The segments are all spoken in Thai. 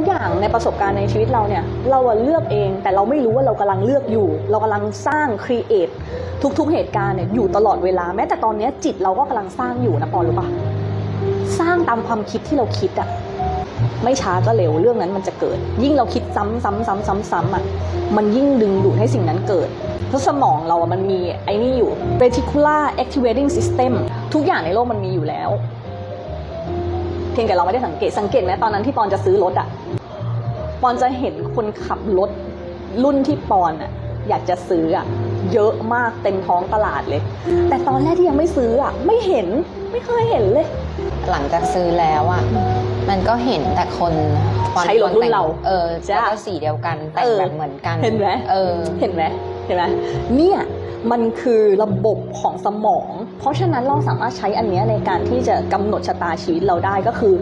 ทุกอย่างในประสบการณ์ในชีวิตเราเนี่ย เราเลือกเอง แต่เราไม่รู้ว่าเรากำลังเลือกอยู่ เรากำลังสร้างครีเอททุกๆเหตุการณ์เนี่ยอยู่ตลอดเวลา แม้แต่ตอนนี้จิตเราก็กำลังสร้างอยู่นะปอรู้ปะสร้างตามความคิดที่เราคิดอะไม่ช้าก็เร็วเรื่องนั้นมันจะเกิด ยิ่งเราคิดซ้ำซ้ำซ้ำซ้ำซ้ำอะมันยิ่งดึงดูดให้สิ่งนั้นเกิด เพราะสมองเราอะมันมีไอ้นี่อยู่ reticular activating system ทุกอย่างในโลกมันมีอยู่แล้ว พียงแต่เราไม่ได้สังเกตสังเกตไหมตอนนั้นที่ปอนจะซื้อรถอะปอนจะเห็นคนขับรถรุ่นที่ปอนอะอยากจะซื้ออะเยอะมากเต็มท้องตลาดเลย แต่ตอนแรกที่ยังไม่ซื้ออะไม่เห็นไม่เคยเห็นเลย หลังจากซื้อแล้วอะ มันก็เห็นแต่คนฟอนต์ใช้รถรุ่นเราเออจ้ะแล้วก็สีเดียวกันแต่งเออแบบเหมือนกัน เห็นไหมเออ เห็นไหมเห็นไหมเนี่ยมันคือระบบของสมอง เพราะฉะนั้นเราสามารถใช้อันเนี้ยในการที่จะกำหนดชะตาชีวิตเราได้ก็คือ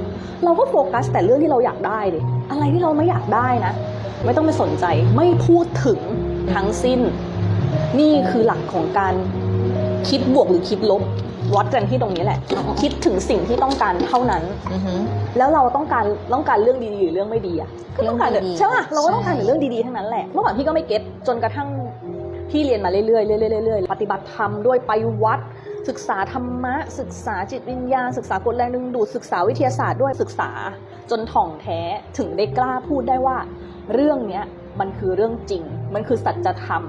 เราก็โฟกัสแต่เรื่องที่เราอยากได้ดิอะไรที่เราไม่อยากได้นะ ไม่ต้องไปสนใจไม่พูดถึงทั้งสิ้น นี่คือหลักของการคิดบวกหรือคิดลบ วัดกันที่ตรงนี้แหละ คิดถึงสิ่งที่ต้องการเท่านั้นอือหือแล้วเราต้องการต้องการเรื่องดีๆหรือเรื่องไม่ดีอะก็ต้องการเรื่องดีๆใช่ป่ะเราก็ต้องการใช่แต่เรื่องดีๆทั้งนั้นแหละเมื่อก่อนพี่ก็ไม่เก็ตจนกระทั่งพี่เรียนมาเรื่อยๆเรื่อยๆเรื่อยๆปฏิบัติธรรมด้วยไปวัด ศึกษาธรรมะ ศึกษาจิตวิญญาณศึกษากฎแรงดึงดูดศึกษาวิทยาศาสตร์ด้วยศึกษา จนถ่องแท้ถึงได้กล้าพูดได้ว่า เรื่องเนี้ยมันคือเรื่องจริง มันคือสัจธรรม